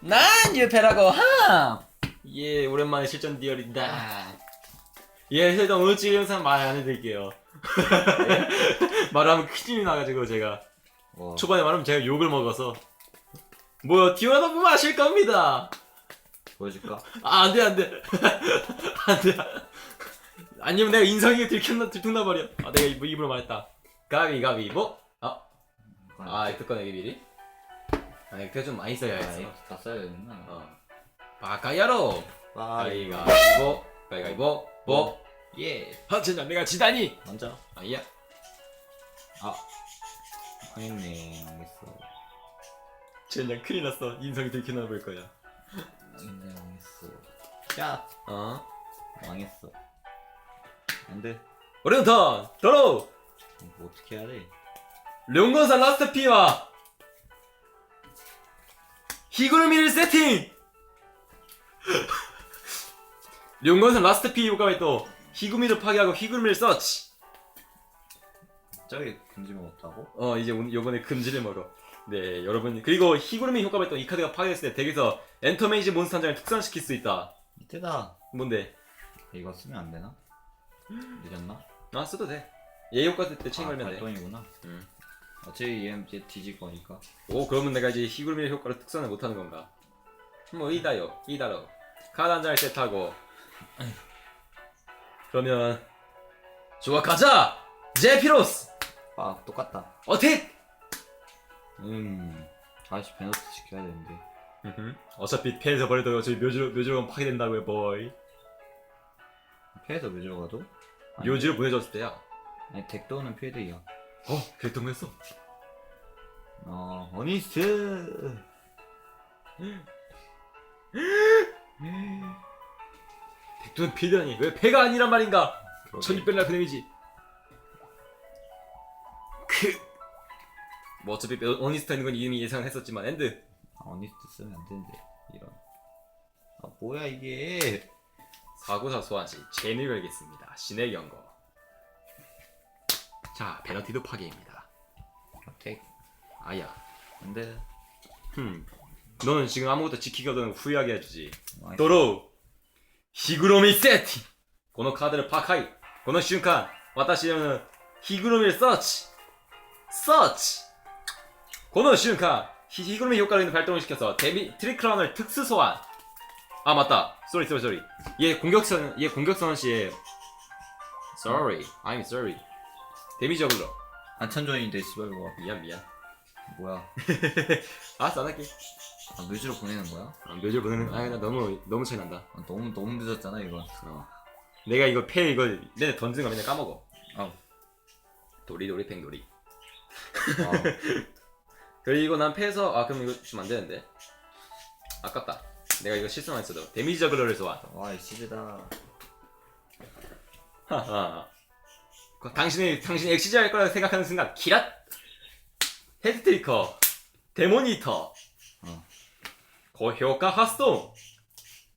난 유패라고 함! 예, 오랜만에 실전 디얼이다. 예, 일단 오늘 찍은 영상 말 안 해드릴게요. 말하면 큰일이 나가지고 제가 어, 초반에 말하면 제가 욕을 먹어서 뭐 디얼하다 보면 아실 겁니다. 보여줄까? 아, 안 돼, 안 돼. 안 돼. 아니면 내가 인성이 들켰나, 들통나 버려. 아, 내가 입, 입으로 말했다. 가비, 가비, 뭐? 아, 아, 이거 꺼내기 미리? 아, 이거 좀 많이 써야 아. 이거 다 써야 되는구나. 어. 바카야로! 아, 가위가위보, 가위가위보, 보. 예. 하천장 내가 지다니! 먼저. 아이야. 망했네. 망했어. 젠장 큰일 났어. 인성이 들켰나 볼 거야. 망했네. 망했어. 야. 어? 망했어. 안 돼. 오랜 턴! 도로! 뭐 어떻게 해야 돼? 룡건사 라스트 피와 히구르미를 세팅! 룡건사 라스트 피 효과에 또 히구미를 파괴하고 히구르미를 서치 저기 금지 먹었다고? 어 이제 오늘 요번에 금지를 먹어 네 여러분 그리고 히구르미 효과에 또이 카드가 파괴됐을 때 덱에서 엔터메이지 몬스터 한 장을 특산시킬 수 있다 이때다. 뭔데? 이거 쓰면 안 되나? 늦었나? 아 써도 돼얘 효과 때 체인 아, 걸면 돼 발동이구나. 음. 어차피 얘 이제 뒤질 거니까. 오 그러면 내가 이제 히구르미의 효과를 특산을 못하는 건가? 뭐 이다요 이다로 카드 한 장을 세트하고 그러면 좋아 가자 제피로스 아, 똑같다. 어택 음. 아씨 베너스 지켜야 되는데. 어차피 패에서 버려도 저희 묘지로 묘지로 파괴된다고요 보이 피해서 왜 들어가도? 아니, 묘지로 보내줬을 때야 아니 덱도는 필드야. 어 결정했어 어, 어니스트. 백두는 필드라니 왜 패가 아니란 말인가 그러게. 1600날 그림이지 그뭐 어차피 어니스타 있는 건 이미 예상했었지만 엔드 아, 어니스트 쓰면 안 되는데 이런. 아 뭐야 이게? 사고사 소환시 체인을 걸겠습니다. 신의 경고. 자, 베너티도 파괴입니다. 덱 아야. 안돼. 흠. 너는 지금 아무것도 지키거든 후회하게 해주지. 망했어. 도로 히구로미 세팅. この 카드를 파카이. この瞬間私のヒグロミ서치. 서치. この瞬間 히- 히그로미 효과를 발동을 시켜서 데비 트리크라운을 특수 소환. 아 맞다. 쏘리 쏘리 쏘리. 얘 공격선 얘 공격선 시에 Sorry, I'm sorry. 데미지 어글러. 안천전인데 씨발 뭐 미안 미안. 뭐야? 알았어 안 할게. 아 뮤즈로 보내는 거야? 아, 묘질 보내는 아나 너무 너무 차이 난다. 아, 너무 너무 늦었잖아 이건. 어. 내가 이거 패 이거 내가 던진 거 맨날 까먹어. 아, 도리 도리 팽도리. 아 그리고 난 패해서 아 그럼 이거 주면 안 되는데. 아깝다. 내가 이거 실수만 했어도 데미지 저글러를 소환. 와, 이 시즈다. 하하. 당신이 당신이 엑시지할 거라고 생각하는 순간 기라 헤드트리커 데모니터 어. 고효과 하스톤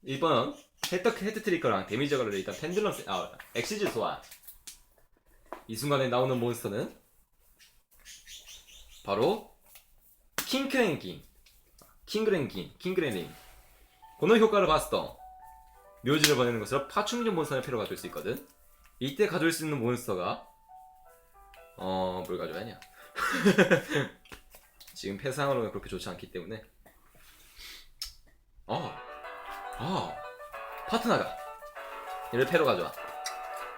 1번 헤드, 헤드트리커랑 데미저거를 일단 펜들럼 세, 아 엑시즈 소환. 이 순간에 나오는 몬스터는 바로 킹크랭킹 킹그랭킹 킹그랭킹 고노 효과를 봤어 묘지를 보내는 것으로 파충류 몬스터의 필요가 될 수 있거든. 이때 가져올 수 있는 몬스터가 어... 뭘 가져야냐? 지금 패상으로는 그렇게 좋지 않기 때문에. 어... 어... 파트너가 얘를 패로 가져와.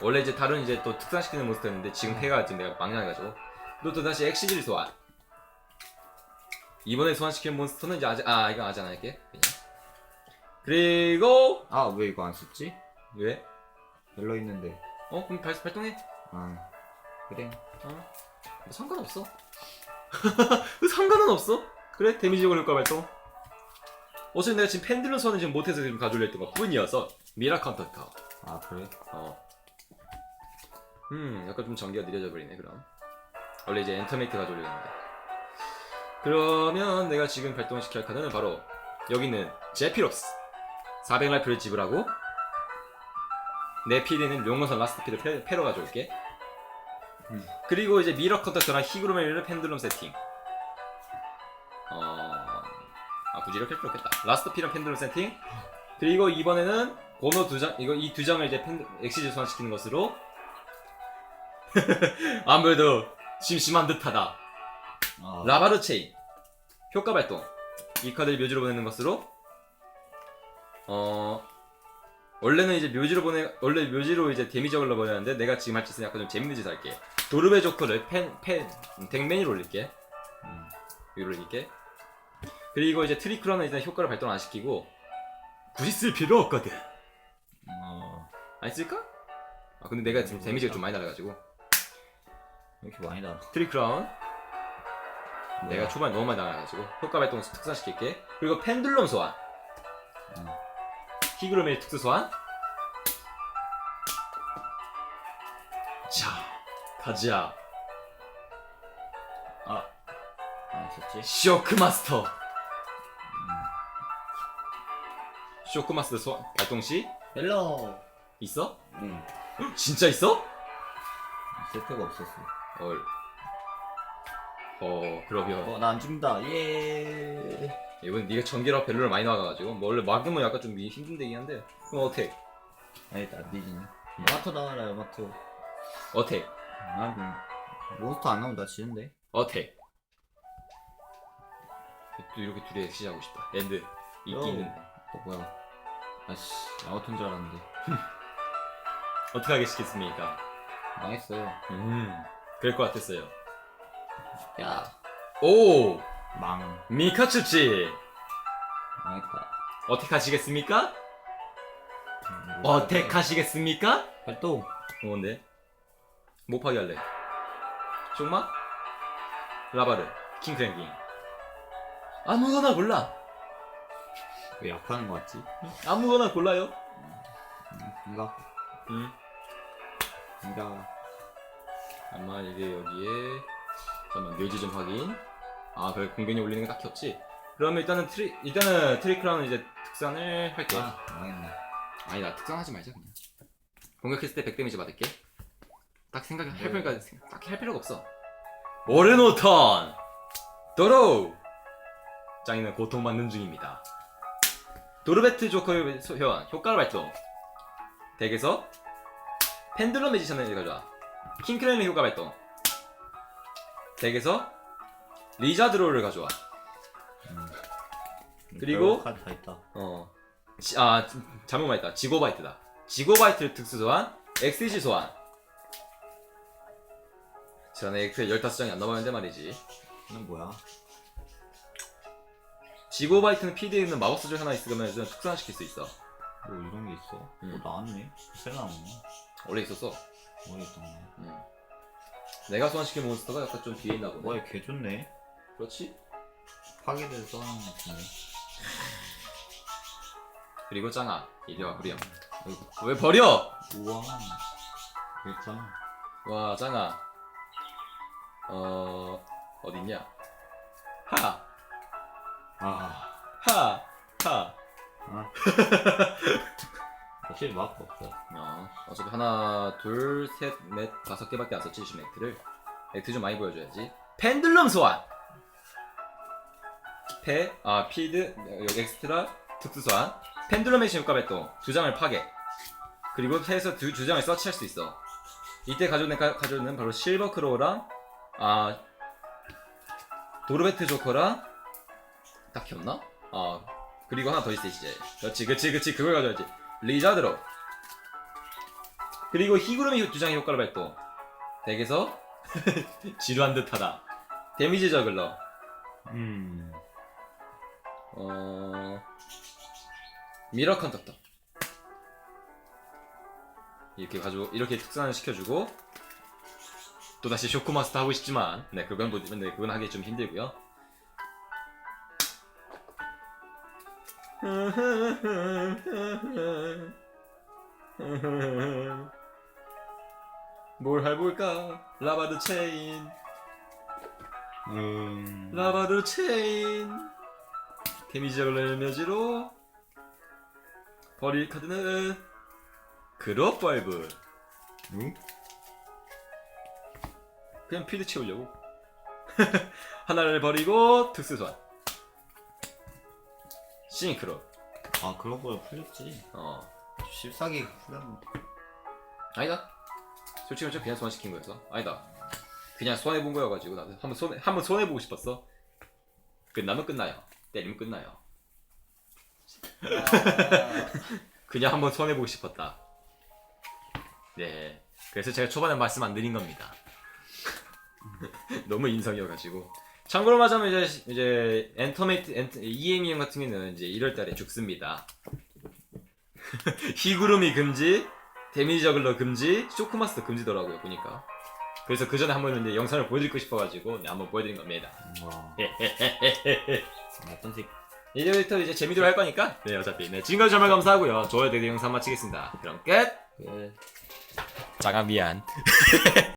원래 이제 다른 이제 또 특산시키는 몬스터였는데 지금 패가 지금 내가 망량해가지고. 또, 또 다시 엑시질 소환. 이번에 소환시킨 몬스터는 이제 아직 아 이거 아직 안 할게. 그냥. 그리고 아, 왜 이거 안 썼지? 왜? 열려 있는데. 어 그럼 발, 발동해 아, 그래. 뭐 상관없어. 상관은 없어. 그래 데미지 걸 효과 발동. 어차피 내가 지금 펜들런 선은 지금 못해서 지금 가져올려 했던 것 뿐이어서 미라 컨택터. 아, 그래. 어. 음 약간 좀 전기가 느려져 버리네 그럼. 원래 이제 엔터메이트 가져올려 했는데. 그러면 내가 지금 발동시켜야 할 카드는 바로 여기 있는 제피로스. 400라이프를 지불하고 내 피디는 용어선 라스트 피드 패, 패러 가져올게. 음. 그리고 이제 미러 컨택터랑 히그로멜을 펜들럼 세팅. 어 아 굳이 이렇게 할 필요 없겠다. 라스트 필은 펜들럼 세팅. 그리고 이번에는 번호 두장 이거 이 두 장을 이제 펜 엑시즈 소환시키는 것으로. 아무래도 심심한 듯하다. 아, 라바르 체인. 효과 발동. 이 카드를 묘지로 보내는 것으로. 어 원래는 이제 묘지로 보내 원래 묘지로 이제 데미지 보내는데 내가 지금 할 짓은 약간 좀 재밌는 짓 할게. 도르베 조커를 펜펜 덱맨 위로 올릴게. 음. 위로 올릴게. 그리고 이제 트리크로는 일단 효과를 발동 안 시키고 굳이 쓸 필요 없거든. 어, 안 쓸까? 아 근데 내가 지금 데미지가 좀 많이 날아가지고. 왜 이렇게 많이 나와? 트리크라운 내가 초반에 너무 많이 나가가지고 효과 발동 특사시킬게. 그리고 펜들럼 소환. 음. 히그로멜 특수 소환 자 가자 아, 안 썼지? 쇼크 마스터 쇼크 마스터 소환 발동 시 헬로. 있어? 응. 진짜 있어? 세트가 없었어. 헐. 어 그러면 어, 나 안 죽는다. 예. 이번 네가 전기라 벨로를 많이 나가가지고 뭐 원래 막으면 약간 좀 힘든 데긴 한데 그럼 어택 아니다, 안 되지. 마토 나와라, 마토. 어택 난 몬스터 안 나오면 나 지는데. 어택 또 이렇게 둘이 시작하고 싶다 엔드 인기 요. 있는데 어, 뭐야. 아씨, 야마토인 줄 알았는데. 어떻게 하겠습니까? 망했어요. 음 그럴 것 같았어요 야, 오 망. 미카츄치 망했다. 어택 하시겠습니까? 음, 어택 하시겠습니까? 활동. 어, 뭔데? 못하게 할래 쇼마? 라바르 킹크랭킹 아무거나 골라 왜 약하는 거 같지? 아무거나 골라요 음, 이가, 음. 이가. 아마 이게 여기에 잠깐만 묘지 좀 확인 아 그래 공격이 올리는 게 딱히 없지? 그러면 일단은 트리 일단은 트리크라는 이제 특산을 할게 아, 망했네. 아니 나 특산하지 말자 그냥. 공격했을 때 100 데미지 받을게. 딱 생각 할 네. 필요가 딱히 할 필요가 없어. 오르노 턴! 도로 짱이는 고통받는 중입니다. 도르베트 조커의 소- 효원 효과를 발동. 덱에서 펜들럼 매지션을 가져와. 킹크레미 효과 발동. 덱에서 리자드로를 가져와 음. 그리고- 별거 카드 다 있다. 어. 지- 아, 지- 잘못 말했다. 지고바이트다. 지고바이트 특수 소환, 엑시지 소환. 전에 엑스에 15장이 안 남았는데 말이지. 이건 뭐야? 지고바이트는 피드에 있는 마법수절 하나 있으면 좀 특산시킬 수 있어. 뭐 이런 게 있어? 음. 뭐 나왔네? 새로 나오네? 원래 있었어. 모르겠네. 음. 내가 소환시킨 몬스터가 약간 좀 뒤에 있나 보네. 뭐야, 개 좋네? 그렇지? 파괴돼서 것 같은데. 그리고 짱아, 이리 와. 어이구. 왜 버려! 우와. 일단, 와, 짱아. 어, 어딨냐? 하! 아, 하! 하! 아. 확실히 마크 없어. 어, 어차피 하나, 둘, 셋, 넷, 다섯 개밖에 안 썼지, 지금 액트를. 액트 좀 많이 보여줘야지. 펜들럼 소환! 페, 아, 피드, 여기 엑스트라, 특수 소환. 펜들럼 액션 효과 발동. 두 장을 파괴. 그리고 패에서 두, 두 장을 서치할 수 있어. 이때 가져오는, 가, 가져오는 바로 실버 크로우랑, 아, 도르베트 조커랑, 딱히 없나? 아, 그리고 하나 더 있어, 이제. 그렇지, 그렇지, 그렇지, 그걸 가져야지. 리자드로. 그리고 히구르미 두 장의 효과를 발동. 덱에서 지루한 듯하다. 데미지 저글러. 음. 어 미러 컨덕터. 이렇게 가지고 이렇게 특산을 시켜주고 또 다시 쇼크 마스터 하고 싶지만 네 그건 뭐 근데 그건 하기 좀 힘들고요. 뭘 해볼까? 라바드 체인, 음. 라바드 체인. 데미지 적을 묘지로 버릴 카드는 그룹 발브. 응? 그냥 필드 채우려고. 하나를 버리고 특수 소환. 싱크로 아 그런 거에 풀렸지. 어 실사기 풀렸는데. 아니다 솔직히 말해서 그냥 소환시킨 거였어 아니다 그냥 손해본 거여가지고 나도 한번 손해 한번 손해보고 싶었어 끝나면 끝나요 때리면 끝나요. 그냥 한번 손해보고 싶었다. 네. 그래서 제가 초반에 말씀 안 드린 겁니다. 너무 인성이어가지고. 참고로 말하자면 이제 이제 엔터메이트 엔터, EMEM 같은 경우는 이제 1월달에 죽습니다. 히구루미 금지 데미지 저글러 금지 쇼크마스터 금지더라고요 보니까. 그래서 그 전에 한번 이제 영상을 보여드리고 싶어가지고 네, 한번 보여드린 겁니다. 와. 어떤 색? 이제부터 이제 재미대로 할 거니까. 네 어차피. 네 지금까지 정말 감사하고요. 좋아요 댓글 영상 마치겠습니다. 그럼 끝. 끝. 장아 미안